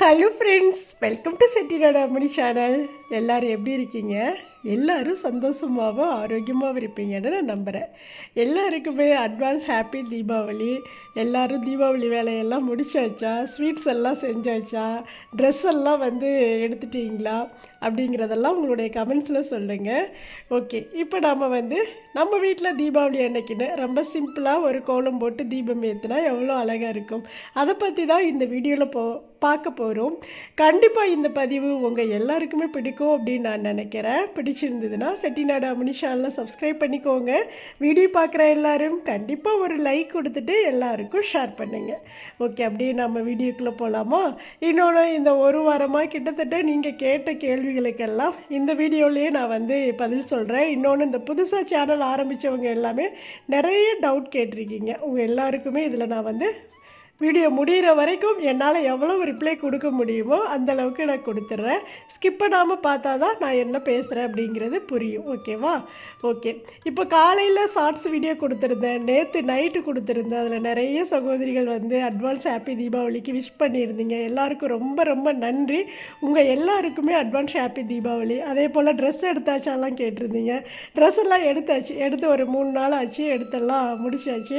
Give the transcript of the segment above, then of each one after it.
Hello friends welcome to Chettinad Ammani channel எல்லாரும் எப்படி இருக்கீங்க? எல்லோரும் சந்தோஷமாகவும் ஆரோக்கியமாகவும் இருப்பீங்கன்னு நான் நம்புகிறேன் எல்லாருக்குமே அட்வான்ஸ் ஹாப்பி தீபாவளி எல்லோரும் தீபாவளி வேலையெல்லாம் முடிச்சாச்சா ஸ்வீட்ஸ் எல்லாம் செஞ்சாச்சா ட்ரெஸ் எல்லாம் வந்து எடுத்துட்டீங்களா அப்படிங்கிறதெல்லாம் உங்களுடைய கமெண்ட்ஸில் சொல்லுங்கள் ஓகே இப்போ நாம் வந்து நம்ம வீட்டில் தீபாவளி அன்னைக்குன்னு ரொம்ப சிம்பிளாக ஒரு கோலம் போட்டு தீபம் ஏற்றினா எவ்வளோ அழகாக இருக்கும். அதை பற்றி தான் இந்த வீடியோவில் போ பார்க்க போகிறோம் கண்டிப்பாக இந்த பதிவு உங்கள் எல்லாருக்குமே பிடிக்கும் அப்படின்னு நான் நினைக்கிறேன். பிடிச்சிருந்ததுன்னா செட்டிநாடு அம்மனி சேனலை சப்ஸ்கிரைப் பண்ணிக்கோங்க. வீடியோ பார்க்குற எல்லோரும் கண்டிப்பாக ஒரு லைக் கொடுத்துட்டு எல்லாருக்கும் ஷேர் பண்ணுங்கள் ஓகே அப்படியே நம்ம வீடியோக்குள்ளே போகலாமா இன்னொன்று இந்த ஒரு வாரமாக கிட்டத்தட்ட நீங்கள் கேட்ட கேள்விகளுக்கெல்லாம் இந்த வீடியோலேயே நான் வந்து பதில் சொல்கிறேன் இன்னொன்று இந்த புதுசாக சேனல் ஆரம்பித்தவங்க எல்லாமே நிறைய டவுட் கேட்டிருக்கீங்க. உங்கள் எல்லாருக்குமே இதில் நான் வந்து வீடியோ முடிகிற வரைக்கும் என்னால் எவ்வளோ ரிப்ளை கொடுக்க முடியுமோ அந்தளவுக்கு நான் கொடுத்துட்றேன் ஸ்கிப் பண்ணாமல் பார்த்தா தான் நான் என்ன பேசுகிறேன் அப்படிங்கிறது புரியும். ஓகேவா ஓகே இப்போ காலையில் ஷார்ட்ஸ் வீடியோ கொடுத்துருந்தேன். நேற்று நைட்டு கொடுத்துருந்தேன். அதில் நிறைய சகோதரிகள் வந்து அட்வான்ஸ் ஹாப்பி தீபாவளிக்கு விஷ் பண்ணியிருந்தீங்க. எல்லாருக்கும் ரொம்ப ரொம்ப நன்றி. உங்கள் எல்லாருக்குமே அட்வான்ஸ் ஹாப்பி தீபாவளி அதே போல் ட்ரெஸ் எடுத்தாச்சாலாம் கேட்டிருந்தீங்க. ட்ரெஸ் எல்லாம் எடுத்தாச்சு. எடுத்து ஒரு மூணு நாள் ஆச்சு. எடுத்தெல்லாம் முடிச்சாச்சு.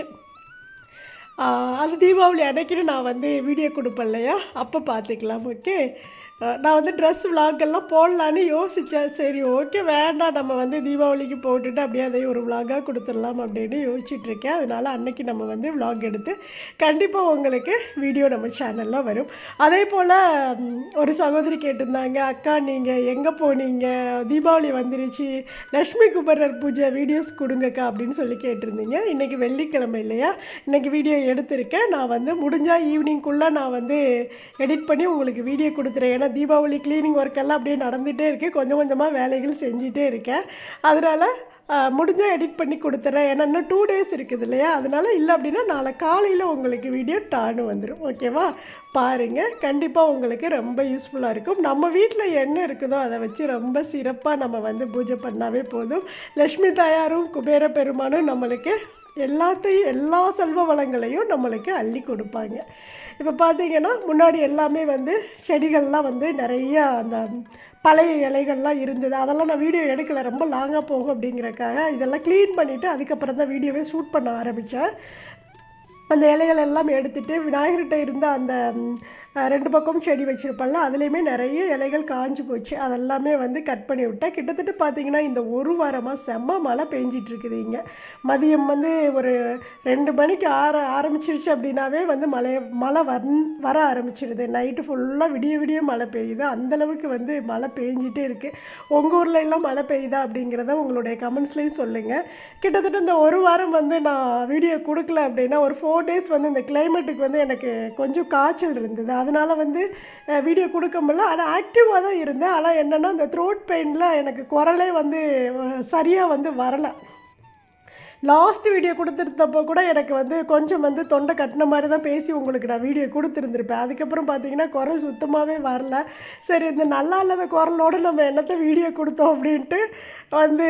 அது தீபாவளி அன்னைக்குன்னு நான் வந்து வீடியோ கொடுப்பேன் இல்லையா? அப்போ பார்த்துக்கலாம் ஓகே நான் வந்து ட்ரெஸ் எல்லாம் போடலான்னு யோசித்தேன் சரி ஓகே வேண்டாம். நம்ம வந்து தீபாவளிக்கு போட்டுட்டு அப்படியே அதை ஒரு விலாகாக கொடுத்துடலாம் அப்படின்னு யோசிச்சுட்ருக்கேன் அதனால் அன்னைக்கு நம்ம வந்து விலாக் எடுத்து கண்டிப்பாக உங்களுக்கு வீடியோ நம்ம சேனலில் வரும். அதே போல் ஒரு சகோதரி கேட்டிருந்தாங்க அக்கா நீங்கள் எங்கே போனீங்க? தீபாவளி வந்துருச்சு. லக்ஷ்மி குபரர் பூஜை வீடியோஸ் கொடுங்கக்கா அப்படின்னு சொல்லி கேட்டிருந்தீங்க. இன்றைக்கி வெள்ளிக்கிழமை இல்லையா? இன்றைக்கி வீடியோ எடுத்திருக்கேன். நான் வந்து முடிஞ்சால் ஈவினிங்குள்ளே நான் வந்து எடிட் பண்ணி உங்களுக்கு வீடியோ கொடுத்துறேன். ஏன்னா தீபாவளி க்ளீனிங் ஒர்க் எல்லாம் அப்படியே நடந்துகிட்டே இருக்குது கொஞ்சம் கொஞ்சமாக வேலைகள் செஞ்சிகிட்டே இருக்கேன். அதனால் முடிஞ்சால் எடிட் பண்ணி கொடுத்துட்றேன் ஏன்னா இன்னும் டூ டேஸ் இருக்குது இல்லையா? அதனால் இல்லை அப்படின்னா நாளை காலையில் உங்களுக்கு வீடியோ டானு வந்துடும் ஓகேவா பாருங்கள் கண்டிப்பாக உங்களுக்கு ரொம்ப யூஸ்ஃபுல்லாக இருக்கும். நம்ம வீட்டில் என்ன இருக்குதோ அதை வச்சு ரொம்ப சிறப்பாக நம்ம வந்து பூஜை பண்ணாவே போதும். லக்ஷ்மி தாயாரும் குபேர பெருமானும் நம்மளுக்கு எல்லாத்தையும் எல்லா செல்வ வளங்களையும் நம்மளுக்கு அள்ளி கொடுப்பாங்க. இப்போ பார்த்தீங்கன்னா முன்னாடி எல்லாமே வந்து செடிகள்லாம் வந்து நிறைய அந்த பழைய இலைகள்லாம் இருந்தது. அதெல்லாம் நான் வீடியோ எடுக்கலை. ரொம்ப லாங்காக போகும் அப்படிங்கிறக்காக இதெல்லாம் க்ளீன் பண்ணிவிட்டு அதுக்கப்புறம் தான் வீடியோவே ஷூட் பண்ண ஆரம்பித்தேன் அந்த இலைகள் எல்லாம் எடுத்துகிட்டு விநாயகர்கிட்ட இருந்த அந்த ரெண்டு பக்கமும் செடி வச்சுருப்பாங்க அதுலேயுமே நிறைய இலைகள் காஞ்சி போச்சு. அதெல்லாமே வந்து கட் பண்ணி விட்டேன். கிட்டத்தட்ட பார்த்தீங்கன்னா இந்த ஒரு வாரமாக செம்ம மழை பெஞ்சிட்ருக்குது இங்கே. மதியம் வந்து ஒரு ரெண்டு மணிக்கு ஆற ஆரம்பிச்சிருச்சு அப்படின்னாவே வந்து மழை மழை வந் வர ஆரம்பிச்சிடுது நைட்டு ஃபுல்லாக விடிய விடிய மழை பெய்யுது. அந்தளவுக்கு வந்து மழை பெஞ்சிட்டே இருக்குது உங்கள் ஊரில் எல்லாம் மழை பெய்யுதா அப்படிங்கிறத உங்களுடைய கமெண்ட்ஸ்லேயும் சொல்லுங்கள் கிட்டத்தட்ட இந்த ஒரு வாரம் வந்து நான் வீடியோ கொடுக்கல அப்படின்னா ஒரு ஃபோர் டேஸ் வந்து இந்த கிளைமேட்டுக்கு வந்து எனக்கு கொஞ்சம் காய்ச்சல் இருந்தது அதனால் வந்து வீடியோ கொடுக்க முடியல. ஆனால் ஆக்டிவாக தான் இருந்தேன். ஆனால் என்னென்னா இந்த த்ரோட் பெயினில் எனக்கு குரலே வந்து சரியாக வந்து வரலை. லாஸ்ட் வீடியோ கொடுத்துருந்தப்போ கூட எனக்கு வந்து கொஞ்சம் வந்து தொண்டை கட்டின மாதிரி தான் பேசி உங்களுக்கு நான் வீடியோ கொடுத்துருந்துருப்பேன். அதுக்கப்புறம் பார்த்தீங்கன்னா குரல் சுத்தமாகவே வரல. சரி இந்த நல்லா இல்லாத குரலோடு நம்ம என்னத்தை வீடியோ கொடுத்தோம் அப்படின்ட்டு வந்து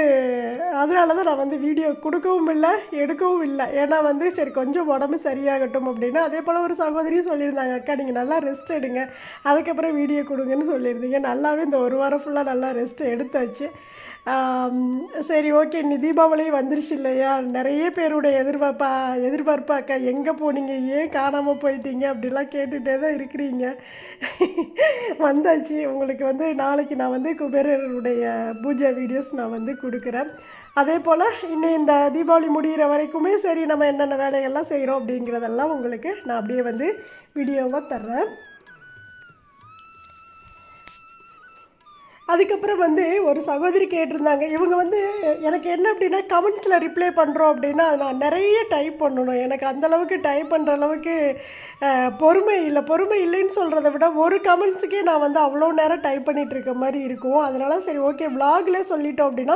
அதனால தான் நான் வந்து வீடியோ கொடுக்கவும் இல்லை எடுக்கவும் இல்லை. ஏன்னா வந்து சரி கொஞ்சம் உடம்பு சரியாகட்டும் அப்படின்னு அதே போல் ஒரு சகோதரியும் சொல்லியிருந்தாங்க அக்கா நீங்கள் நல்லா ரெஸ்ட் எடுங்க. அதுக்கப்புறம் வீடியோ கொடுங்கன்னு சொல்லியிருந்தீங்க. நல்லாவே இந்த ஒரு வாரம் ஃபுல்லாக நல்லா ரெஸ்ட் எடுத்தாச்சு. சரி ஓகே நீ தீபாவளி வந்துருச்சு இல்லையா? நிறைய பேருடைய எதிர்பார்ப்பா எதிர்பார்ப்பாக்க எங்கே போனீங்க? ஏன் காணாமல் போயிட்டீங்க? அப்படிலாம் கேட்டுகிட்டே தான் இருக்கிறீங்க. வந்தாச்சு. உங்களுக்கு வந்து நாளைக்கு நான் வந்து குபேரருடைய பூஜை வீடியோஸ் நான் வந்து கொடுக்குறேன். அதே போல் இன்னும் இந்த தீபாவளி முடிகிற வரைக்குமே சரி நம்ம என்னென்ன வேலைகள்லாம் செய்கிறோம் அப்படிங்கிறதெல்லாம் உங்களுக்கு நான் அப்படியே வந்து வீடியோவாக தர்றேன். அதுக்கப்புறம் வந்து ஒரு சகோதரி கேட்டிருந்தாங்க. இவங்க வந்து எனக்கு என்ன அப்படின்னா கமெண்ட்ஸில் ரிப்ளை பண்ணுறோம் அப்படின்னா நான் நிறைய டைப் பண்ணணும். எனக்கு அந்த அளவுக்கு டைப் பண்ணுற அளவுக்கு பொறுமை இல்லை பொறுமை இல்லைன்னு சொல்கிறத விட ஒரு கமெண்ட்ஸுக்கே நான் வந்து அவ்வளோ நேரம் டைப் பண்ணிகிட்டு இருக்க மாதிரி இருக்கும். அதனால சரி ஓகே vlogல சொல்லிட்டோம் அப்படின்னா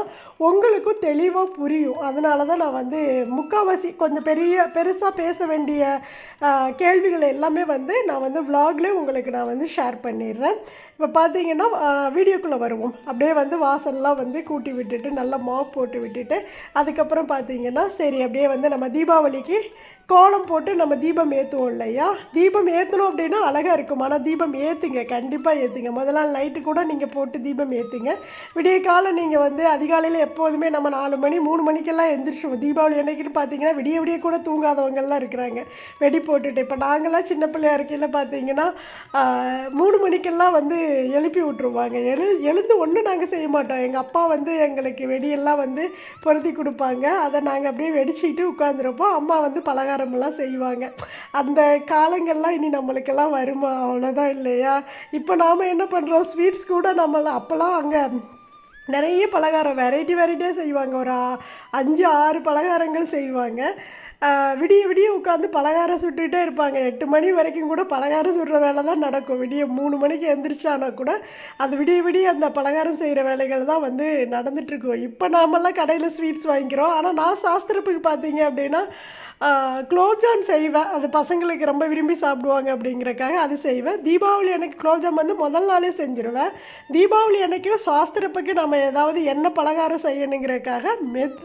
உங்களுக்கும் தெளிவாக புரியும். அதனால தான் நான் வந்து முக்கால்வாசி கொஞ்சம் பெரிய பெருசாக பேச வேண்டிய கேள்விகள் எல்லாமே வந்து நான் வந்து vlogல உங்களுக்கு நான் வந்து ஷேர் பண்ணிடுறேன். இப்போ பார்த்தீங்கன்னா வீடியோக்குள்ளே வருவோம். அப்படியே வந்து வாசல்லாம் வந்து கூட்டி விட்டுட்டு நல்லா மாப் போட்டு விட்டுட்டு அதுக்கப்புறம் பார்த்தீங்கன்னா சரி அப்படியே வந்து நம்ம தீபாவளிக்கு கோலம் போட்டு நம்ம தீபம் ஏற்றுவோம் இல்லையா? தீபம் ஏற்றணும் அப்படின்னா அழகாக இருக்கும். ஆனால் தீபம் ஏற்றுங்க கண்டிப்பாக ஏற்றுங்க முதல் நாள் நைட்டு கூட நீங்கள் போட்டு தீபம் ஏற்றுங்க விடிய காலம் நீங்கள் வந்து அதிகாலையில் எப்போதுமே நம்ம நாலு மணி மூணு மணிக்கெல்லாம் எழுந்திரிச்சிடுவோம் தீபாவளி அன்னைக்குன்னு பார்த்தீங்கன்னா விடிய விடிய கூட தூங்காதவங்கள்லாம் இருக்கிறாங்க. வெடி போட்டுட்டு. இப்போ நாங்களாம் சின்ன பிள்ளையா இருக்கையில் பார்த்தீங்கன்னா மூணு மணிக்கெல்லாம் வந்து எழுப்பி விட்ருவாங்க எழு எழுந்து ஒன்றும் நாங்கள் செய்ய மாட்டோம். எங்கள் அப்பா வந்து எங்களுக்கு வெடியெல்லாம் வந்து பொருத்தி கொடுப்பாங்க. அதை நாங்கள் அப்படியே வெடிச்சிட்டு உட்காந்துருப்போம் அம்மா வந்து பலகாரம் பலகாரமெல்லாம் செய்வாங்க. அந்த காலங்கள்லாம் இனி நம்மளுக்கெல்லாம் வருமா? அவ்வளோதான் இல்லையா? இப்போ நாம் என்ன பண்ணுறோம் ஸ்வீட்ஸ் கூட நம்மள அப்போல்லாம் அங்கே நிறைய பலகாரம் வெரைட்டி வெரைட்டியாக செய்வாங்க. ஒரு அஞ்சு ஆறு பலகாரங்கள் செய்வாங்க. விடிய விடிய உட்காந்து பலகாரம் சுட்டுகிட்டே இருப்பாங்க. எட்டு மணி வரைக்கும் கூட பலகாரம் சுடுற வேலை தான் நடக்கும். விடிய மூணு மணிக்கு எந்திரிச்சானா கூட அது விடிய விடிய அந்த பலகாரம் செய்கிற வேலைகள் தான் வந்து நடந்துட்டுருக்கும் இப்போ நாமெல்லாம் கடையில் ஸ்வீட்ஸ் வாங்கிக்கிறோம். ஆனால் நான் சாஸ்திரப்புக்கு பார்த்தீங்க அப்படின்னா குலோப்ஜாம் செய்வேன். அது பசங்களுக்கு ரொம்ப விரும்பி சாப்பிடுவாங்க அப்படிங்கிறக்காக அது செய்வேன். தீபாவளி அன்னைக்கு குலோப்ஜாம் வந்து முதல் நாளே செஞ்சுருவேன். தீபாவளி அன்னைக்கும் சாஸ்திரப்புக்கு நம்ம ஏதாவது எண்ணெய் பலகாரம் செய்யணுங்கிறதுக்காக மெத்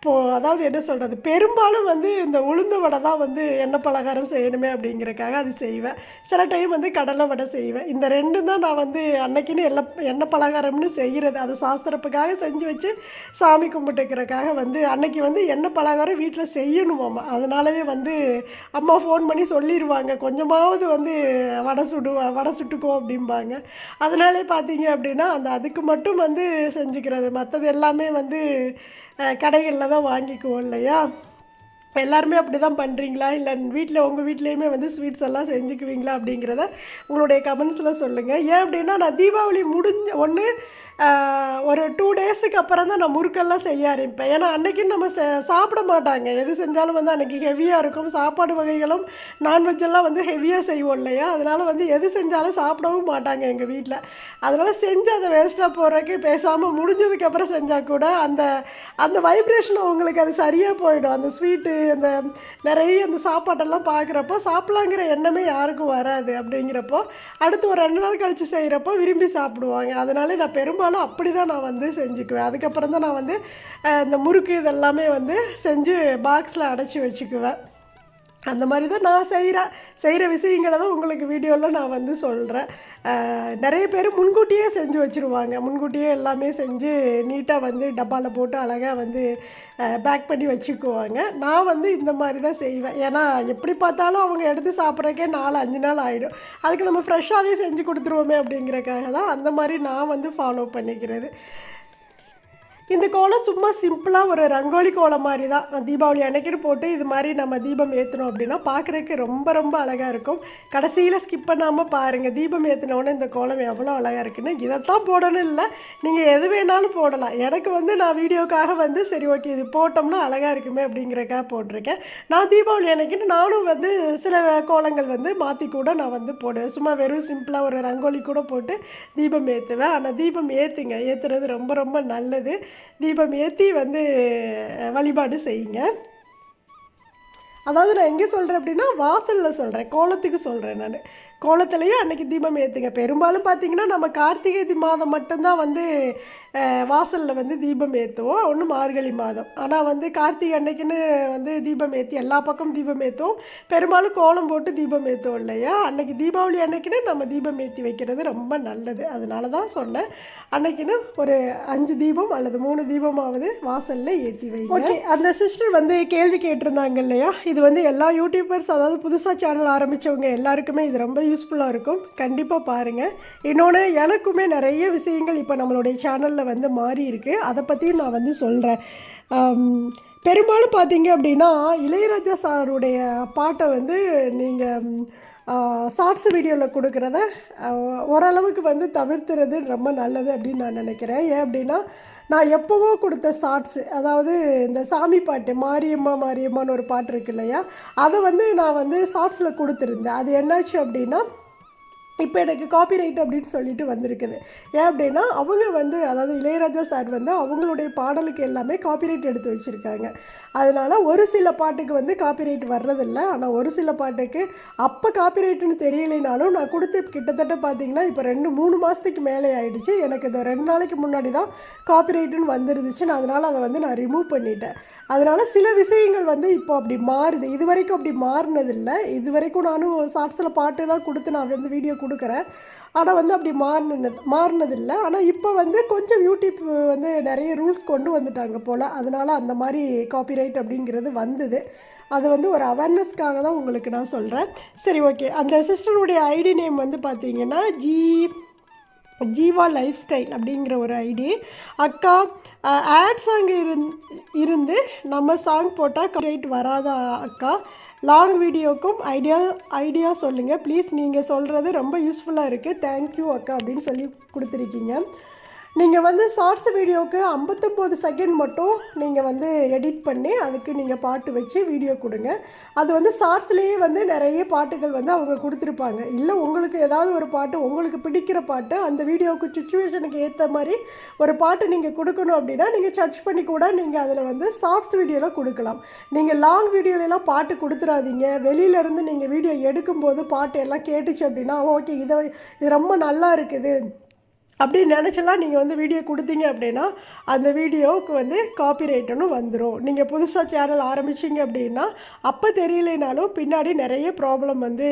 இப்போ அதாவது என்ன சொல்கிறது பெரும்பாலும் வந்து இந்த உளுந்து வடை தான் வந்து எண்ணெய் பலகாரம் செய்யணுமே அப்படிங்கிறக்காக அது செய்வேன். சில டைம் வந்து கடலை வடை செய்வேன். இந்த ரெண்டும் தான் நான் வந்து அன்னைக்குன்னு எல்லா எண்ணெய் பலகாரம்னு செய்கிறது அது சாஸ்திரப்புக்காக செஞ்சு வச்சு சாமி கும்பிட்டுக்கிறக்காக வந்து அன்னைக்கு வந்து எண்ணெய் பலகாரம் வீட்டில் செய்யணுமாம்மா அதனாலவே வந்து அம்மா ஃபோன் பண்ணி சொல்லிடுவாங்க கொஞ்சமாவது வந்து வடை சுடு வடை சுட்டுக்கோ அப்படிம்பாங்க. அதனாலே பார்த்தீங்க அப்படின்னா அந்த அதுக்கு மட்டும் வந்து செஞ்சுக்கிறது. மற்றது எல்லாமே வந்து கடைகளில் தான் வாங்கிக்குவோம் இல்லையா? எல்லாருமே அப்படி தான் பண்ணுறீங்களா இல்லை வீட்டில் உங்கள் வீட்லேயுமே வந்து ஸ்வீட்ஸ் எல்லாம் செஞ்சுக்குவீங்களா அப்படிங்கிறத உங்களுடைய கமெண்ட்ஸில் சொல்லுங்கள் ஏன் அப்படின்னா நான் தீபாவளி முடிஞ்ச ஒன்று ஒரு டூ டேஸுக்கு அப்புறம் தான் நான் முறுக்கெல்லாம் செய்ய ஆரம்பிப்பேன். ஏன்னா அன்னைக்கு நம்ம ச- சாப்பிட மாட்டாங்க. எது செஞ்சாலும் வந்து அன்றைக்கி ஹெவியாக இருக்கும். சாப்பாடு வகைகளும் நான்வெஜ்ஜெல்லாம் வந்து ஹெவியாக செய்வோம் இல்லையா? அதனால் வந்து எது செஞ்சாலும் சாப்பிடவும் மாட்டாங்க எங்கள் வீட்டில் அதனால் செஞ்சு அதை வேஸ்ட்டாக போகிறதுக்கு பேசாமல் முடிஞ்சதுக்கப்புறம் செஞ்சால் கூட அந்த அந்த வைப்ரேஷன் அவங்களுக்கு அது சரியாக போயிடும். அந்த ஸ்வீட்டு அந்த நிறைய அந்த சாப்பாட்டெல்லாம் பார்க்குறப்போ சாப்பிட்லாங்கிற எண்ணமே யாருக்கும் வராது அப்படிங்கிறப்போ அடுத்து ஒரு ரெண்டு நாள் கழித்து செய்கிறப்போ விரும்பி சாப்பிடுவாங்க. அதனால நான் பெரும்பாலும் அப்படி தான் நான் வந்து செஞ்சுக்குவேன். அதுக்கப்புறம் தான் நான் வந்து இந்த முறுக்கு இதெல்லாமே வந்து செஞ்சு பாக்ஸில் அடைச்சி வச்சுக்குவேன். அந்த மாதிரி தான் நான் செய்கிறேன் செய்கிற விஷயங்களை தான் உங்களுக்கு வீடியோவில் நான் வந்து சொல்கிறேன் நிறைய பேர் முன்கூட்டியே செஞ்சு வச்சுருவாங்க. முன்கூட்டியே எல்லாமே செஞ்சு நீட்டாக வந்து டப்பாவில் போட்டு அழகாக வந்து பேக் பண்ணி வச்சுக்குவாங்க. நான் வந்து இந்த மாதிரி தான் செய்வேன். ஏன்னா எப்படி பார்த்தாலும் அவங்க எடுத்து சாப்பிட்றக்கே நாலு அஞ்சு நாள் ஆகிடும் அதுக்கு நம்ம ஃப்ரெஷ்ஷாகவே செஞ்சு கொடுத்துருவோமே அப்படிங்கிறக்காக தான் அந்த மாதிரி நான் வந்து ஃபாலோ பண்ணிக்கிறது. இந்த கோலம் சும்மா சிம்பிளாக ஒரு ரங்கோலி கோலம் மாதிரி தான் நான் தீபாவளி அன்னைக்குன்னு போட்டு இது மாதிரி நம்ம தீபம் ஏற்றணும் அப்படின்னா பார்க்குறதுக்கு ரொம்ப ரொம்ப அழகாக இருக்கும். கடைசியில் ஸ்கிப் பண்ணாமல் பாருங்கள் தீபம் ஏற்றினோடனே இந்த கோலம் எவ்வளோ அழகாக இருக்குன்னு. இதைத்தான் போடணும் இல்லை நீங்கள் எது வேணாலும் போடலாம். எனக்கு வந்து நான் வீடியோக்காக வந்து சரி ஓகே இது போட்டோம்னா அழகாக இருக்குமே அப்படிங்கிறக்காக போட்டிருக்கேன். நான் தீபாவளி அன்னைக்குன்னு நானும் வந்து சில கோலங்கள் வந்து மாற்றி கூட நான் வந்து போடுவேன். சும்மா வெறும் சிம்பிளாக ஒரு ரங்கோலி கூட போட்டு தீபம் ஏற்றுவேன் ஆனால் தீபம் ஏற்றுங்க ஏற்றுறது ரொம்ப ரொம்ப நல்லது. தீபம் ஏற்றி வந்து வழிபாடு செய்யுங்க. அதாவது நான் எங்கே சொல்கிறேன் அப்படின்னா வாசலில் சொல்கிறேன் கோலத்துக்கு சொல்கிறேன் நான். கோலத்துலேயும் அன்னைக்கு தீபம் ஏற்றுங்க பெரும்பாலும் பார்த்தீங்கன்னா நம்ம கார்த்திகை மாதம் மட்டும்தான் வந்து வாசலில் வந்து தீபம் ஏற்றுவோம் ஒன்று மார்கழி மாதம். ஆனால் வந்து கார்த்திகை அன்னைக்குன்னு வந்து தீபம் ஏற்றி எல்லா பக்கம் தீபம் ஏற்றுவோம் பெரும்பாலும் கோலம் போட்டு தீபம் ஏற்றுவோம் இல்லையா? அன்னைக்கு தீபாவளி அன்னைக்குன்னு நம்ம தீபம் ஏற்றி வைக்கிறது ரொம்ப நல்லது. அதனால தான் சொன்னேன். அன்னைக்குன்னு ஒரு அஞ்சு தீபம் அல்லது மூணு தீபமாவது வாசலில் ஏற்றி வைங்க. ஓகே அந்த சிஸ்டர் வந்து கேள்வி கேட்டிருந்தாங்க இல்லையா? இது வந்து எல்லா யூடியூபர்ஸ் அதாவது புதுசாக சேனல் ஆரம்பித்தவங்க எல்லாருக்குமே இது ரொம்ப யூஸ்ஃபுல்லாக இருக்கும். கண்டிப்பாக பாருங்கள் இன்னொன்று எனக்குமே நிறைய விஷயங்கள் இப்போ நம்மளுடைய சேனலில் வந்து மாறி இருக்கு. அதை பற்றியும் நான் வந்து சொல்கிறேன் பெரும்பாலும் பார்த்தீங்க அப்படின்னா இளையராஜா சாருடைய பாட்டை வந்து நீங்கள் ஷார்ட்ஸ் வீடியோவில் கொடுக்குறத ஓரளவுக்கு வந்து தவிர்த்துறது ரொம்ப நல்லது அப்படின்னு நான் நினைக்கிறேன். ஏன் அப்படின்னா நான் எப்போவோ கொடுத்த ஷார்ட்ஸு அதாவது இந்த சாமி பாட்டு மாரியம்மா மாரியம்மான்னு ஒரு பாட்டு இருக்கு இல்லையா? அதை வந்து நான் வந்து ஷார்ட்ஸில் கொடுத்துருந்தேன். அது என்னாச்சு அப்படின்னா இப்போ எனக்கு காப்பி ரைட் அப்படின்னு சொல்லிட்டு வந்திருக்குது. ஏன் அப்படின்னா அவங்க வந்து அதாவது இளையராஜா சார் வந்து அவங்களுடைய பாடலுக்கு எல்லாமே காப்பி ரைட் எடுத்து வச்சுருக்காங்க. அதனால் ஒரு சில பாட்டுக்கு வந்து காப்பி ரைட் வர்றதில்ல. ஆனால் ஒரு சில பாட்டுக்கு அப்போ காப்பி ரைட்டுன்னு தெரியலைனாலும் நான் கொடுத்து கிட்டத்தட்ட பார்த்தீங்கன்னா இப்போ ரெண்டு மூணு மாதத்துக்கு மேலே ஆகிடுச்சு எனக்கு இந்த ரெண்டு நாளைக்கு முன்னாடி தான் காப்பி ரைட்டுன்னு வந்துருந்துச்சு. நான் அதனால் அதை வந்து நான் ரிமூவ் பண்ணிட்டேன். அதனால் சில விஷயங்கள் வந்து இப்போ அப்படி மாறுது. இது வரைக்கும் அப்படி மாறினதில்லை. இது வரைக்கும் நானும் ஷார்ட்ஸில் பாட்டு தான் கொடுத்து நான் வந்து வீடியோ கொடுக்குறேன். ஆனால் வந்து அப்படி மாறினது மாறினதில்லை. ஆனால் இப்போ வந்து கொஞ்சம் யூடியூப் வந்து நிறைய ரூல்ஸ் கொண்டு வந்துட்டாங்க போல். அதனால் அந்த மாதிரி காப்பிரைட் அப்படிங்கிறது வந்தது. அது வந்து ஒரு அவேர்னஸ்க்காக தான் உங்களுக்கு நான் சொல்கிறேன் சரி ஓகே அந்த சிஸ்டருடைய ஐடி நேம் வந்து பார்த்தீங்கன்னா ஜி ஜீவா லைஃப் ஸ்டைல் அப்படிங்கிற ஒரு ஐடி. அக்கா ஆட் சாங் இருந் இருந்து நம்ம சாங் போட்டால் கரெக்ட் வராதா அக்கா? லாங் வீடியோக்கும் ஐடியா ஐடியா சொல்லுங்கள் ப்ளீஸ் நீங்கள் சொல்கிறது ரொம்ப யூஸ்ஃபுல்லாக இருக்குது தேங்க்யூ அக்கா அப்படின்னு சொல்லி கொடுத்துருக்கீங்க. நீங்கள் வந்து ஷார்ட்ஸ் வீடியோவுக்கு ஐம்பத்தொம்போது செகண்ட் மட்டும் நீங்கள் வந்து எடிட் பண்ணி அதுக்கு நீங்கள் பாட்டு வச்சு வீடியோ கொடுங்க. அது வந்து ஷார்ட்ஸ்லேயே வந்து நிறைய பாட்டுகள் வந்து அவங்க கொடுத்துருப்பாங்க. இல்லை உங்களுக்கு ஏதாவது ஒரு பாட்டு உங்களுக்கு பிடிக்கிற பாட்டு அந்த வீடியோவுக்கு சுச்சுவேஷனுக்கு ஏற்ற மாதிரி ஒரு பாட்டு நீங்கள் கொடுக்கணும் அப்படின்னா நீங்கள் சர்ச் பண்ணி கூட நீங்கள் அதில் வந்து ஷார்ட்ஸ் வீடியோவில் கொடுக்கலாம். நீங்கள் லாங் வீடியோலலாம் பாட்டு கொடுத்துறாதீங்க. வெளியிலேருந்து நீங்கள் வீடியோ எடுக்கும்போது பாட்டு எல்லாம் கேட்டுச்சு அப்படின்னா ஓகே இதை இது ரொம்ப நல்லா இருக்குது. அப்படின்னு நினச்சலாம் நீங்கள் வந்து வீடியோ கொடுத்தீங்க அப்படின்னா அந்த வீடியோவுக்கு வந்து காப்பி ரைட்டுன்னு வந்துடும் நீங்கள் புதுசாக சேனல் ஆரம்பிச்சிங்க அப்படின்னா அப்போ தெரியலைனாலும் பின்னாடி நிறைய ப்ராப்ளம் வந்து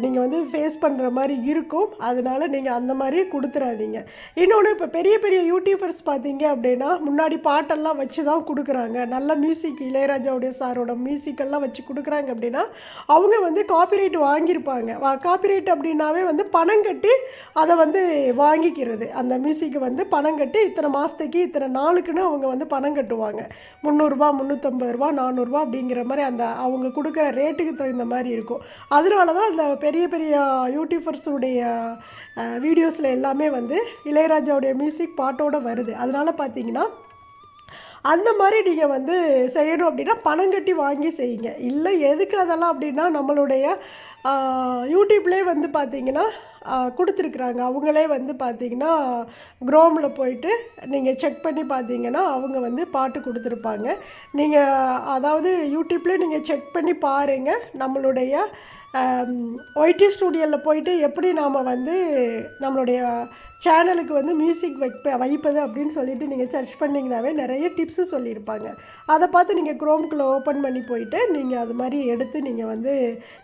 நீங்கள் வந்து ஃபேஸ் பண்ணுற மாதிரி இருக்கும். அதனால் நீங்கள் அந்த மாதிரி கொடுத்துறாதீங்க. இன்னொன்று இப்போ பெரிய பெரிய யூடியூபர்ஸ் பார்த்தீங்க அப்படின்னா முன்னாடி பாட்டெல்லாம் வச்சு தான் கொடுக்குறாங்க. நல்ல மியூசிக் இளையராஜாவுடைய சாரோட மியூசிக்கெல்லாம் வச்சு கொடுக்குறாங்க அப்படின்னா அவங்க வந்து காப்பிரைட் வாங்கியிருப்பாங்க. காப்பிரைட் அப்படின்னாவே வந்து பணம் கட்டி அதை வந்து வாங்கிக்கிறது. அந்த மியூசிக்கு வந்து பணம் கட்டி இத்தனை மாதத்துக்கு இத்தனை நாளுக்குன்னு அவங்க வந்து பணம் கட்டுவாங்க. முந்நூறுரூபா முந்நூற்றம்பது ரூபா நானூறுரூவா அப்படிங்கிற மாதிரி அந்த அவங்க கொடுக்குற ரேட்டுக்கு தகுந்த மாதிரி இருக்கும். அதனால தான் அந்த பெரிய பெரிய யூடியூபர்ஸுடைய வீடியோஸில் எல்லாமே வந்து இளையராஜாவுடைய மியூசிக் பாட்டோடு வருது. அதனால் பார்த்தீங்கன்னா அந்த மாதிரி நீங்கள் வந்து செய்யணும் அப்படின்னா பணம் கட்டி வாங்கி செய்யுங்க. இல்லை எதுக்கு அதெல்லாம் அப்படின்னா நம்மளுடைய யூடியூப்லேயே வந்து பார்த்தீங்கன்னா கொடுத்துருக்குறாங்க. அவங்களே வந்து பார்த்தீங்கன்னா க்ரோமில் போயிட்டு நீங்கள் செக் பண்ணி பார்த்தீங்கன்னா அவங்க வந்து பாட்டு கொடுத்துருப்பாங்க. நீங்கள் அதாவது யூடியூப்லேயே நீங்கள் செக் பண்ணி பாருங்கள் நம்மளுடைய ஒய்டி ஸ்டூடியோவில் போயிட்டு எப்படி நாம் வந்து நம்மளுடைய சேனலுக்கு வந்து மியூசிக் வைப்ப வைப்பது அப்படின்னு சொல்லிட்டு நீங்கள் சர்ச் பண்ணிங்கனாவே நிறைய டிப்ஸு சொல்லியிருப்பாங்க. அதை பார்த்து நீங்கள் குரோம்குள்ளே ஓப்பன் பண்ணி போயிட்டு நீங்கள் அது மாதிரி எடுத்து நீங்கள் வந்து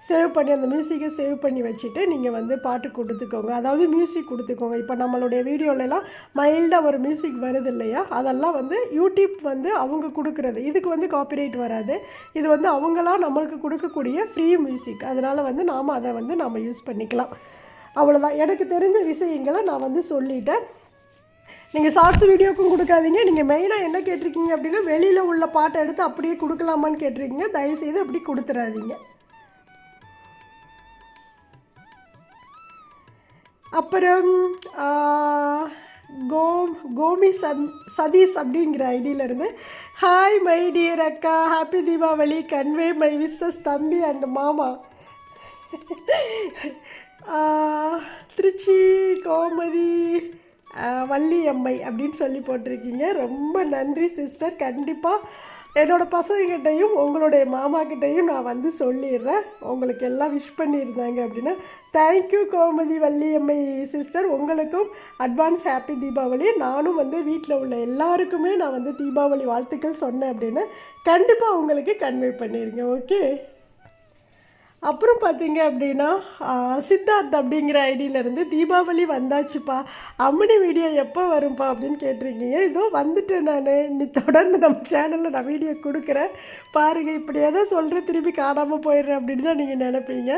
சேவ் பண்ணி அந்த மியூசிக்கை சேவ் பண்ணி வச்சுட்டு நீங்கள் வந்து பாட்டு கொடுத்துக்கோங்க. அதாவது மியூசிக் கொடுத்துக்கோங்க. இப்போ நம்மளுடைய வீடியோலலாம் மைல்டாக ஒரு மியூசிக் வருது இல்லையா? அதெல்லாம் வந்து யூடியூப் வந்து அவங்க கொடுக்குறது. இதுக்கு வந்து காப்பிரைட் வராது. இது வந்து அவங்களாம் நம்மளுக்கு கொடுக்கக்கூடிய ஃப்ரீ மியூசிக் அதனால் வந்து நாம் அதை வந்து நாம் யூஸ் பண்ணிக்கலாம். அவ்வளோதான் எனக்கு தெரிஞ்ச விஷயங்களை நான் வந்து சொல்லிட்டேன். நீங்கள் ஷார்ட்ஸ் வீடியோக்கும் கொடுக்காதீங்க. நீங்கள் மெயினாக என்ன கேட்டிருக்கீங்க அப்படின்னா வெளியில் உள்ள பாட்டை எடுத்து அப்படியே கொடுக்கலாமான்னு கேட்டிருக்கீங்க. தயவுசெய்து அப்படி கொடுத்துறாதீங்க. அப்புறம் கோ கோமி சந் சதீஷ் அப்படிங்கிற ஐடியிலேருந்து ஹாய் மை டியர் அக்கா. Happy Deepavali convey my wishes தம்பி அண்ட் மாமா. திருச்சி கோமதி வள்ளி அம்மை அப்படின்னு சொல்லி போட்டிருக்கீங்க. ரொம்ப நன்றி சிஸ்டர் கண்டிப்பாக என்னோடய பசங்கக்கிட்டையும் உங்களுடைய மாமாக்கிட்டையும் நான் வந்து சொல்லிடுறேன். உங்களுக்கு எல்லாம் விஷ் பண்ணியிருந்தாங்க அப்படின்னா thank you Gomathi Valliammai sister உங்களுக்கும் அட்வான்ஸ் ஹாப்பி தீபாவளி. நானும் வந்து வீட்டில் உள்ள எல்லாருக்குமே நான் வந்து தீபாவளி வாழ்த்துக்கள் சொன்னேன் அப்படின்னு கண்டிப்பாக உங்களுக்கு கன்வே பண்ணிடுங்க ஓகே அப்புறம் பார்த்தீங்க அப்படின்னா சித்தார்த் அப்படிங்கிற ஐடியிலேருந்து தீபாவளி வந்தாச்சுப்பா. அம்மனி வீடியோ எப்போ வரும்ப்பா அப்படின்னு கேட்டிருக்கீங்க. இதோ வந்துட்டேன் நான். நீ தொடர்ந்து நம்ம சேனலில் நான் வீடியோ கொடுக்குறேன். பாருங்கள் இப்படி எதை சொல்கிறேன் திருப்பி காணாமல் போயிடுறேன் அப்படின்னு தான் நீங்கள் நினைப்பீங்க.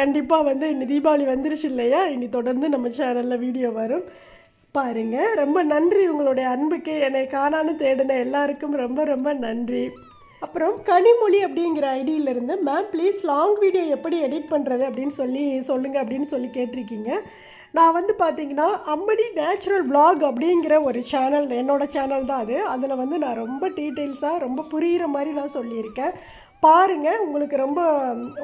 கண்டிப்பாக வந்து இன்னி தீபாவளி வந்துருச்சு இல்லையா? இனி தொடர்ந்து நம்ம சேனலில் வீடியோ வரும். பாருங்கள் ரொம்ப நன்றி உங்களுடைய அன்புக்கு. என்னை காணான்னு தேடின எல்லாருக்கும் ரொம்ப ரொம்ப நன்றி. அப்புறம் கனிமொழி அப்படிங்கிற ஐடியிலேருந்து மேம் ப்ளீஸ் லாங் வீடியோ எப்படி எடிட் பண்ணுறது அப்படின்னு சொல்லி சொல்லுங்கள் அப்படின்னு சொல்லி கேட்டிருக்கீங்க. நான் வந்து பார்த்தீங்கன்னா அம்மடி நேச்சுரல் ப்ளாக் அப்படிங்கிற ஒரு சேனல் என்னோடய சேனல் தான் அது. அதில் வந்து நான் ரொம்ப டீட்டெயில்ஸாக ரொம்ப புரிகிற மாதிரி நான் சொல்லியிருக்கேன். பாருங்கள் உங்களுக்கு ரொம்ப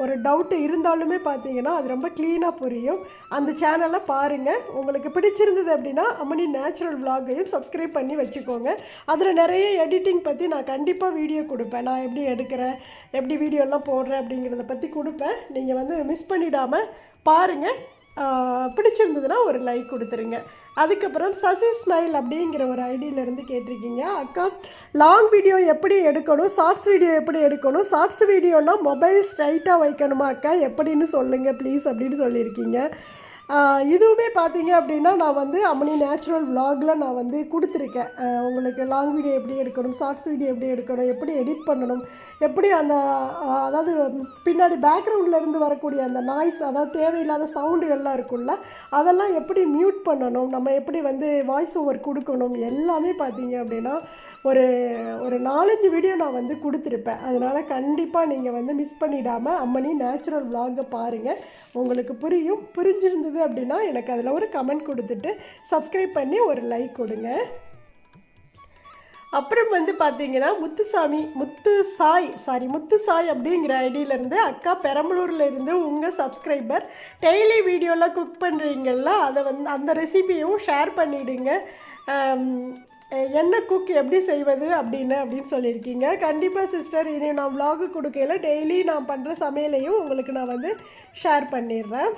ஒரு டவுட்டு இருந்தாலுமே பார்த்தீங்கன்னா அது ரொம்ப க்ளீனாக புரியும். அந்த சேனலை பாருங்கள் உங்களுக்கு பிடிச்சிருந்தது அப்படின்னா அம்மனி நேச்சுரல் விலாகையும் சப்ஸ்கிரைப் பண்ணி வச்சுக்கோங்க. அதில் நிறைய எடிட்டிங் பற்றி நான் கண்டிப்பாக வீடியோ கொடுப்பேன். நான் எப்படி எடுக்கிறேன் எப்படி வீடியோலாம் போடுறேன் அப்படிங்கிறத பற்றி கொடுப்பேன். நீங்கள் வந்து மிஸ் பண்ணிடாமல் பாருங்கள் பிடிச்சிருந்ததுன்னா ஒரு லைக் கொடுத்துருங்க. அதுக்கப்புறம் சசி ஸ்மைல் அப்படிங்கிற ஒரு ஐடியிலேருந்து கேட்டிருக்கீங்க. அக்கா லாங் வீடியோ எப்படி எடுக்கணும்? ஷார்ட்ஸ் வீடியோ எப்படி எடுக்கணும்? ஷார்ட்ஸ் வீடியோனால் மொபைல் ஸ்ட்ரைட்டாக வைக்கணுமா அக்கா? எப்படின்னு சொல்லுங்கள் ப்ளீஸ் அப்படின்னு சொல்லியிருக்கீங்க. இதுவுமே பார்த்தீங்க அப்படின்னா நான் வந்து அம்மனி நேச்சுரல் விலாகில் நான் வந்து கொடுத்துருக்கேன். உங்களுக்கு லாங் வீடியோ எப்படி எடுக்கணும் ஷார்ட்ஸ் வீடியோ எப்படி எடுக்கணும் எப்படி எடிட் பண்ணணும் எப்படி அந்த அதாவது பின்னாடி பேக்ரவுண்டில் இருந்து வரக்கூடிய அந்த நாய்ஸ் அதாவது தேவையில்லாத சவுண்டுகள்லாம் இருக்கும்ல அதெல்லாம் எப்படி மியூட் பண்ணணும் நம்ம எப்படி வந்து வாய்ஸ் ஓவர் கொடுக்கணும் எல்லாமே பார்த்தீங்க அப்படின்னா ஒரு ஒரு நாலஞ்சு வீடியோ நான் வந்து கொடுத்துருப்பேன். அதனால் கண்டிப்பாக நீங்கள் வந்து மிஸ் பண்ணிடாமல் அம்மனி நேச்சுரல் விலாகை பாருங்கள் உங்களுக்கு புரியும் புரிஞ்சிருந்தது அப்படின்னா எனக்கு அதில் ஒரு கமெண்ட் கொடுத்துட்டு சப்ஸ்கிரைப் பண்ணி ஒரு லைக் கொடுங்க. அப்புறம் வந்து பார்த்தீங்கன்னா முத்துசாமி முத்து சாய் சாரி முத்து சாய் அப்படிங்கிற ஐடியிலேருந்து அக்கா பெரம்பலூரில் இருந்து உங்கள் சப்ஸ்கிரைபர் டெய்லி வீடியோலாம் குக் பண்ணுறீங்கள்ல அதை வந்து அந்த ரெசிபியும் ஷேர் பண்ணிவிடுங்க என்ன குக் எப்படி செய்வது அப்படின்னு அப்படின்னு சொல்லியிருக்கீங்க. கண்டிப்பாக சிஸ்டர் இனி நான் விலாகு கொடுக்கையில டெய்லி நான் பண்ணுற சமையலையும் உங்களுக்கு நான் வந்து ஷேர் பண்ணிடுறேன்.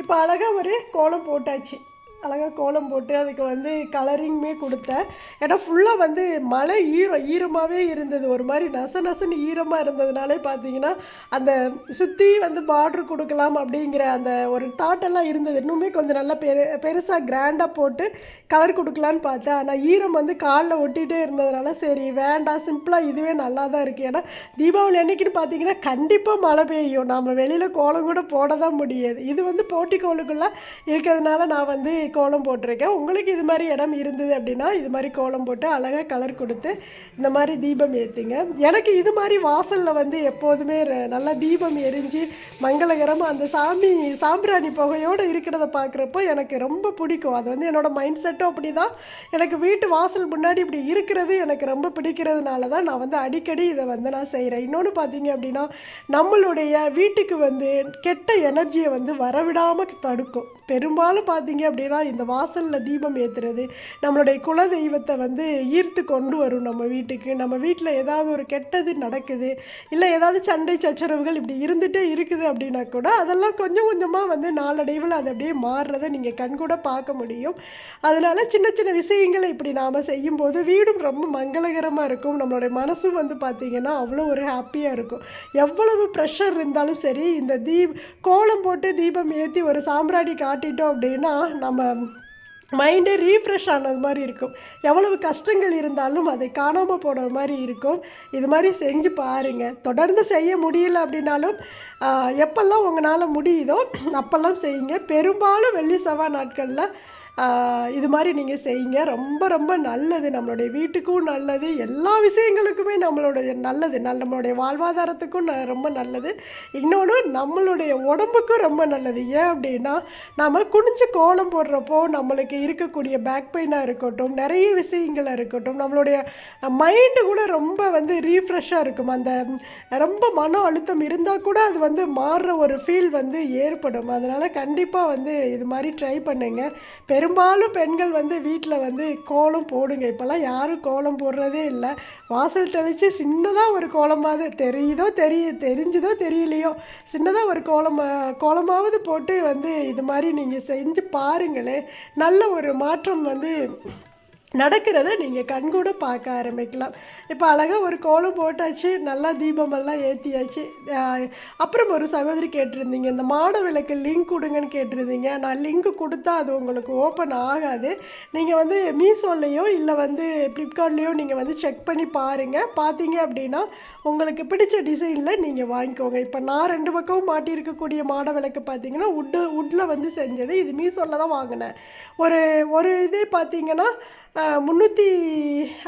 இப்போ அழகாக ஒரு கோலம் போட்டாச்சு. அழகாக கோலம் போட்டு அதுக்கு வந்து கலரிங்குமே கொடுத்தேன். ஏன்னா ஃபுல்லாக வந்து மழை ஈரம் ஈரமாகவே இருந்தது. ஒரு மாதிரி நச நசன்னு ஈரமாக இருந்ததுனாலே பார்த்தீங்கன்னா அந்த சுற்றி வந்து பார்ட்ரு கொடுக்கலாம் அப்படிங்கிற அந்த ஒரு தாட்டெல்லாம் இருந்தது. இன்னுமே கொஞ்சம் நல்லா பெரு பெருசாக கிராண்டாக போட்டு கலர் கொடுக்கலான்னு பார்த்தேன். ஆனால் ஈரம் வந்து காலில் ஒட்டிகிட்டே இருந்ததுனால சரி வேண்டாம். சிம்பிளாக இதுவே நல்லா தான் இருக்குது ஏன்னா தீபாவளி அன்னைக்குன்னு பார்த்தீங்கன்னா கண்டிப்பாக மழை பெய்யும். நம்ம வெளியில் கோலம் கூட போட தான் முடியாது. இது வந்து போட்டி கோலுக்குள்ளே இருக்கிறதுனால நான் வந்து கோலம் போட்டிருக்கேன். உங்களுக்கு இது மாதிரி இடம் இருந்தது அப்படின்னா இது மாதிரி கோலம் போட்டு அழகாக கலர் கொடுத்து இந்த மாதிரி தீபம் ஏற்றுங்க எனக்கு இது மாதிரி வாசலில் வந்து எப்போதுமே நல்லா தீபம் எரிஞ்சு மங்களகரமாக அந்த சாமி சாம்பிராணி புகையோடு இருக்கிறத பார்க்குறப்போ எனக்கு ரொம்ப பிடிக்கும். அது வந்து என்னோட மைண்ட் செட்டும் அப்படி தான் எனக்கு வீட்டு வாசல் முன்னாடி இப்படி இருக்கிறது எனக்கு ரொம்ப பிடிக்கிறதுனால தான் நான் வந்து அடிக்கடி இதை வந்து நான் செய்கிறேன் இன்னொன்று பார்த்தீங்க அப்படின்னா நம்மளுடைய வீட்டுக்கு வந்து கெட்ட எனர்ஜியை வந்து வரவிடாமல் தடுக்கும். பெரும்பாலும் பார்த்தீங்க அப்படின்னா இந்த வாசலில் தீபம் ஏற்றுறது நம்மளுடைய குல தெய்வத்தை வந்து ஈர்த்து கொண்டு வரும் நம்ம வீட்டுக்கு. நம்ம வீட்டில் ஏதாவது ஒரு கெட்டது நடக்குது இல்லை ஏதாவது சண்டை சச்சரவுகள் இப்படி இருந்துகிட்டே இருக்குது அப்படின்னா கூட அதெல்லாம் கொஞ்சம் கொஞ்சமாக வந்து நாளடைவில் அது அப்படியே மாறுறதை நீங்கள் கண்கூட பார்க்க முடியும். அதனால சின்ன சின்ன விஷயங்களை இப்படி நாம் செய்யும்போது வீடும் ரொம்ப மங்களகரமாக இருக்கும். நம்மளுடைய மனசும் வந்து பார்த்திங்கன்னா அவ்வளோ ஒரு ஹாப்பியாக இருக்கும். எவ்வளவு ப்ரெஷர் இருந்தாலும் சரி இந்த தீப் கோலம் போட்டு தீபம் ஏற்றி ஒரு சாம்பிராணி காட்டிட்டோம் அப்படின்னா நம்ம மைண்டே ரீஃப்ரெஷ் ஆனது மாதிரி இருக்கும். எவ்வளவு கஷ்டங்கள் இருந்தாலும் அதை காணாமல் போன மாதிரி இருக்கும். இது மாதிரி செஞ்சு பாருங்கள் தொடர்ந்து செய்ய முடியல அப்படின்னாலும் எப்பெல்லாம் உங்களால் முடியுதோ அப்போல்லாம் செய்யுங்க. பெரும்பாலும் வெள்ளி செவ்வாய் நாட்களில் இது மாதிரி நீங்கள் செய்யுங்க. ரொம்ப ரொம்ப நல்லது. நம்மளுடைய வீட்டுக்கும் நல்லது. எல்லா விஷயங்களுக்குமே நம்மளுடைய நல்லது. நம்மளுடைய வாழ்வாதாரத்துக்கும் ந- ரொம்ப நல்லது. இன்னொன்று நம்மளுடைய உடம்புக்கும் ரொம்ப நல்லது. ஏன் அப்படின்னா நம்ம குனிஞ்சு கோலம் போடுறப்போ நம்மளுக்கு இருக்கக்கூடிய பேக் பெயினாக இருக்கட்டும் நிறைய விஷயங்களாக இருக்கட்டும் நம்மளுடைய மைண்டு கூட ரொம்ப வந்து ரீஃப்ரெஷ்ஷாக இருக்கும். அந்த ரொம்ப மன அழுத்தம் இருந்தால் கூட அது வந்து மாறுற ஒரு ஃபீல் வந்து ஏற்படும். அதனால் கண்டிப்பாக வந்து இது மாதிரி ட்ரை பண்ணுங்கள் பெரும் பெரும்பாலும் பெண்கள் வந்து வீட்டில் வந்து கோலம் போடுங்க. இப்போல்லாம் யாரும் கோலம் போடுறதே இல்லை. வாசல் தெளித்து சின்னதாக ஒரு கோலமாவது தெரியுதோ தெரிய தெரிஞ்சுதோ தெரியலையோ சின்னதாக ஒரு கோலம் கோலமாவது போட்டு வந்து இது மாதிரி நீங்கள் செஞ்சு பாருங்களேன். நல்ல ஒரு மாற்றம் வந்து நடக்கிறத நீங்கள் கண்கூட பார்க்க ஆரம்பிக்கலாம். இப்போ அழகாக ஒரு கோலம் போட்டாச்சு நல்லா தீபமெல்லாம் ஏற்றியாச்சு அப்புறம் ஒரு சகோதரி கேட்டிருந்தீங்க இந்த மாட விளக்கு லிங்க் கொடுங்கன்னு கேட்டிருந்தீங்க. நான் லிங்க் கொடுத்தா அது உங்களுக்கு ஓப்பன் ஆகாது. நீங்கள் வந்து மீஷோலையோ இல்லை வந்து ஃப்ளிப்கார்ட்லேயோ நீங்கள் வந்து செக் பண்ணி பாருங்கள் பார்த்தீங்க அப்படின்னா உங்களுக்கு பிடிச்ச டிசைனில் நீங்கள் வாங்கிக்கோங்க. இப்போ நான் ரெண்டு பக்கமும் மாட்டியிருக்கக்கூடிய மாட விளக்கு பார்த்தீங்கன்னா உட்டு உட்டில் வந்து செஞ்சது. இது மீஷோவில் தான் வாங்கினேன். ஒரு ஒரு இதே பார்த்தீங்கன்னா முந்நூற்றி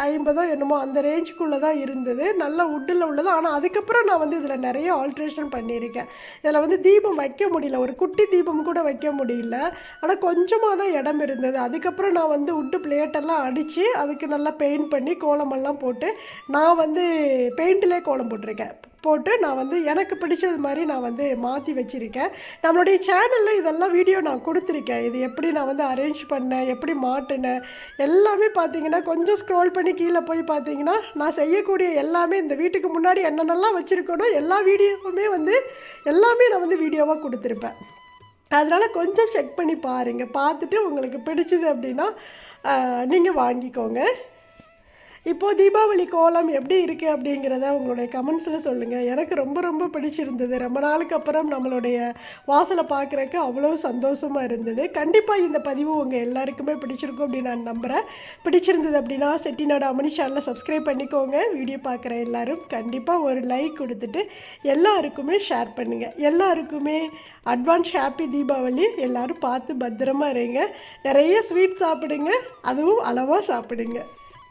ஐம்பதோ என்னமோ அந்த ரேஞ்சுக்குள்ளே தான் இருந்தது. நல்ல உட்டில் உள்ளது. ஆனால் அதுக்கப்புறம் நான் வந்து இதில் நிறைய ஆல்ட்ரேஷன் பண்ணியிருக்கேன். இதில் வந்து தீபம் வைக்க முடியல. ஒரு குட்டி தீபம் கூட வைக்க முடியல. ஆனால் கொஞ்சமாக தான் இடம் இருந்தது. அதுக்கப்புறம் நான் வந்து உட்டு பிளேட்டெல்லாம் அடித்து அதுக்கு நல்லா பெயிண்ட் பண்ணி கோலமெல்லாம் போட்டு நான் வந்து பெயிண்ட்லேயே கோலம் போட்டிருக்கேன். போட்டு நான் வந்து எனக்கு பிடிச்சது மாதிரி நான் வந்து மாற்றி வச்சுருக்கேன். நம்மளுடைய சேனலில் இதெல்லாம் வீடியோ நான் கொடுத்துருக்கேன். இது எப்படி நான் வந்து அரேஞ்ச் பண்ணேன் எப்படி மாட்டினேன் எல்லாமே பார்த்தீங்கன்னா கொஞ்சம் ஸ்க்ரோல் பண்ணி கீழே போய் பார்த்தீங்கன்னா நான் செய்யக்கூடிய எல்லாமே இந்த வீட்டுக்கு முன்னாடி என்னென்னலாம் வச்சுருக்கேனோ எல்லா வீடியோவுமே வந்து எல்லாமே நான் வந்து வீடியோவாக கொடுத்துருப்பேன். அதனால் கொஞ்சம் செக் பண்ணி பாருங்கள் பார்த்துட்டு உங்களுக்கு பிடிச்சது அப்படின்னா நீங்கள் வாங்கிக்கோங்க. இப்போது தீபாவளி கோலம் எப்படி இருக்குது அப்படிங்கிறத உங்களுடைய கமெண்ட்ஸில் சொல்லுங்கள் எனக்கு ரொம்ப ரொம்ப பிடிச்சிருந்தது. ரொம்ப நாளுக்கு அப்புறம் நம்மளுடைய வாசலை பார்க்குறக்கு அவ்வளோ சந்தோஷமாக இருந்தது. கண்டிப்பாக இந்த பதிவு உங்கள் எல்லாருக்குமே பிடிச்சிருக்கும் அப்படின்னு நான் நம்புகிறேன் பிடிச்சிருந்தது அப்படின்னா செட்டிநாடு அமனி சேனலை சப்ஸ்கிரைப் பண்ணிக்கோங்க. வீடியோ பார்க்குற எல்லாரும் கண்டிப்பாக ஒரு லைக் கொடுத்துட்டு எல்லாருக்குமே ஷேர் பண்ணுங்கள் எல்லாருக்குமே அட்வான்ஸ் ஹாப்பி தீபாவளி எல்லோரும் பார்த்து பத்திரமா இருங்க. நிறைய ஸ்வீட் சாப்பிடுங்க. அதுவும் அளவாக சாப்பிடுங்க.